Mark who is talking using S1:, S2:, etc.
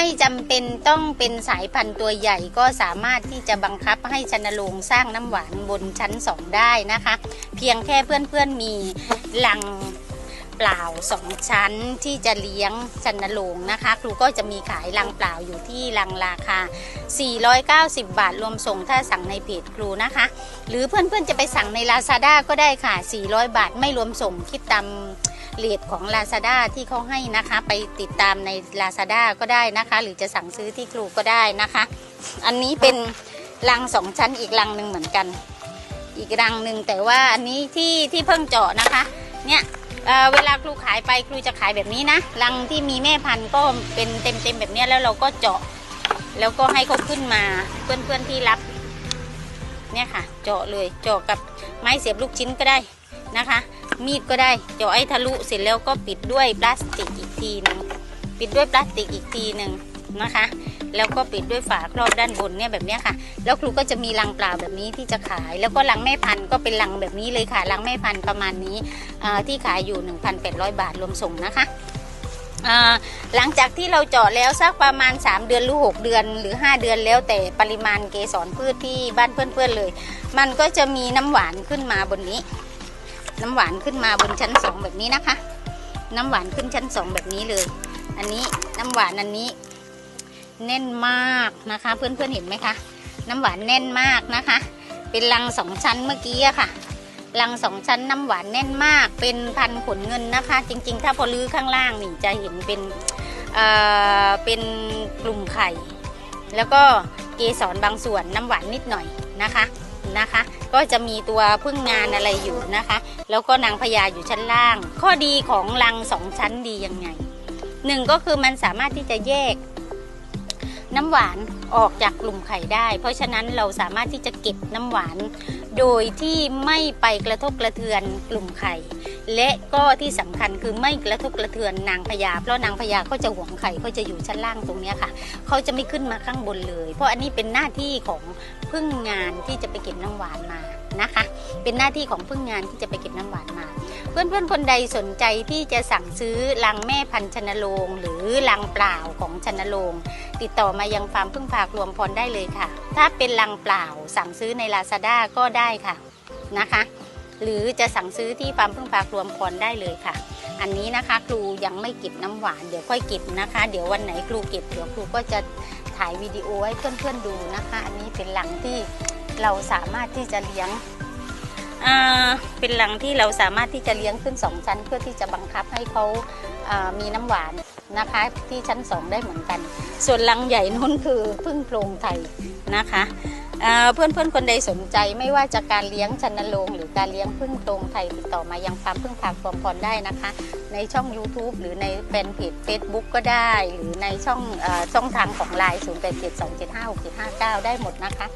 S1: ไม่จำเป็นต้องเป็นสายพันธุ์ตัวใหญ่ก็สามารถที่จะบังคับให้ชนโรงสร้างน้ำหวานบนชั้นสองได้นะคะ เพียงแค่เพื่อนๆมีลังเปล่าสองชั้นที่จะเลี้ยงชันโรงนะคะ ครูก็จะมีขายลังเปล่าอยู่ที่ลังราคา 490 บาทรวมส่งถ้าสั่งในเพจครูนะคะ หรือเพื่อนๆจะไปสั่งใน Lazada ก็ได้ค่ะ 400 บาทไม่รวมส่งคิดตาม เลทของ Lazada ที่เขาให้นะคะ ไปติดตามใน Lazada ก็ได้นะคะ หรือจะสั่งซื้อที่ครูก็ได้นะคะ อันนี้เป็นลังสองชั้นอีกลังหนึ่งเหมือนกัน อีกรังหนึ่งแต่ว่าอันนี้ที่ที่เพิ่งเจาะนะคะ เนี่ยเเวลาครูขายไปครูจะขายแบบนี้นะรังที่มีแม่พันธุ์ก็เป็นเต็มๆแบบนี้แล้วเราก็เจาะ แล้วก็ให้เขาขึ้นมาเพื่อนๆที่รับเนี่ยค่ะ เจาะเลยเจาะกับไม้เสียบลูกชิ้นก็ได้นะคะ มีดก็ได้เจาะไอ้ทะลุเสร็จแล้วก็ปิดด้วยพลาสติกอีกทีหนึงปิดด้วยพลาสติกอีกทีหนึ่งนะคะ แล้วก็ปิดด้วยฝาครอบด้านบนเนี่ยแบบนี้ค่ะ แล้วครูก็จะมีลังเปล่าแบบนี้ที่จะขาย แล้วก็ลังแม่พันธุ์ก็เป็นลังแบบนี้เลยค่ะลังแม่พันธุ์ประมาณนี้อ่าที่ขายอยู่ 1,800 บาทรวมส่งนะคะอ่าหลังจากที่เราเจาะแล้วสักประมาณ 3 เดือนหรือ 6 เดือนหรือ 5 เดือนแล้วแต่ปริมาณเกสรพืชที่บ้านเพื่อนๆเลย มันก็จะมีน้ำหวานขึ้นมาบนนี้ น้ำหวานขึ้นมาบนชั้นสองแบบนี้นะคะ น้ำหวานขึ้นชั้นสองแบบนี้เลย อันนี้น้ำหวานอันนี้แน่นมากนะคะ เพื่อนๆเห็นไหมคะ น้ำหวานแน่นมากนะคะ เป็นรังสองชั้นเมื่อกี้อะค่ะรังสองชั้นน้ำหวานแน่นมาก เป็นพันขนเงินนะคะ จริง ๆ ถ้าพอลื้อข้างล่างนี่จะเห็นเป็นเอ่อเป็นกลุ่มไข่ แล้วก็เกสรบางส่วนน้ำหวานนิดหน่อยนะคะ นะคะ ก็จะมีตัวพึ่งงานอะไรอยู่นะคะ แล้วก็นางพญาอยู่ชั้นล่าง ข้อดีของรังสองชั้นดียังไงหนึ่งก็คือมันสามารถที่จะแยกน้ำหวานออกจากกลุ่มไข่ได้ เพราะฉะนั้นเราสามารถที่จะเก็บน้ำหวาน โดยที่ไม่ไปกระทบกระเทือนกลุ่มไข่ และก็ที่สำคัญคือไม่กระทบกระเทือนนางพญาเพราะนางพญาก็จะหวงไข่ก็จะอยู่ชั้นล่างตรงนี้ค่ะเขาจะไม่ขึ้นมาข้างบนเลย เพราะอันนี้เป็นหน้าที่ของพึ่งงานที่จะไปเก็บน้ำหวานมานะคะ เป็นหน้าที่ของพึ่งงานที่จะไปเก็บน้ำหวานมา เพื่อนๆคนใดสนใจที่จะสั่งซื้อรังแม่พันชนโรงหรือรังเปล่าของชนโรงติดต่อมายังฟาร์มพึ่งพากรวมพรได้เลยค่ะ ถ้าเป็นรังเปล่าสั่งซื้อใน Lazada ก็ได้ค่ะนะคะ หรือจะสั่งซื้อที่ฟาร์มพึ่งพากรวมพรได้เลยค่ะ อันนี้นะคะครูยังไม่เก็บน้ำหวานเดี๋ยวค่อยเก็บนะคะ เดี๋ยววันไหนครูเก็บเดี๋ยวครูก็จะถ่ายวิดีโอให้เพื่อนๆดูนะคะ อันนี้เป็นหลังที่เราสามารถที่จะเลี้ยงเป็นหลังที่เราสามารถที่จะเลี้ยงขึ้นสองชั้น เพื่อที่จะบังคับให้เขาอ่ามีน้ำหวานนะคะที่ชั้นสองได้เหมือนกัน ส่วนหลังใหญ่นู้นคือพึ่งโพรงไทยนะคะ เอ่อเพื่อนๆคนใดสนใจไม่ว่าจะการเลี้ยงชันโลงหรือการเลี้ยงพึ่งตรงไทยติดต่อมายังฟาร์มพึ่งพากรวมพรได้นะคะ ในช่อง YouTube หรือในแฟนเพจ Facebook ก็ได้ หรือในช่องอช่องทางของไลน์ 0872756759 ได้หมดนะคะ